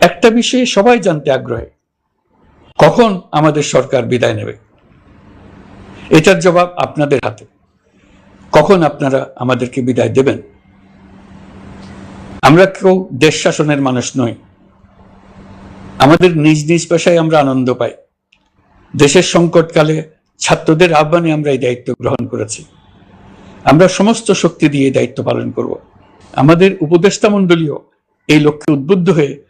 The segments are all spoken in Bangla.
একটা বিষয়ে সবাই জানতে আগ্রহী। কখন আমাদের সরকার বিদায় নেবে? এটার জবাব আপনাদের হাতে। কখন আপনারা আমাদেরকে বিদায় দেবেন? আমরা কেউ দেশ শাসনের মানুষ নই। আমাদের নিজ নিজ পেশায় আমরা আনন্দ পাই। দেশের সংকটকালে ছাত্রদের আহ্বানে আমরা এই দায়িত্ব গ্রহণ করেছি। আমরা সমস্ত শক্তি দিয়ে দায়িত্ব পালন করব। আমাদের উপদেষ্টা মণ্ডলীয় এই লক্ষ্যে উদ্বুদ্ধ হয়ে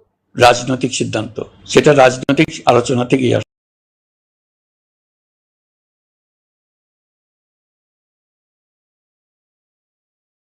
রাজনৈতিক সিদ্ধান্ত। সেটা রাজনৈতিক আলোচনা থেকেই আসে।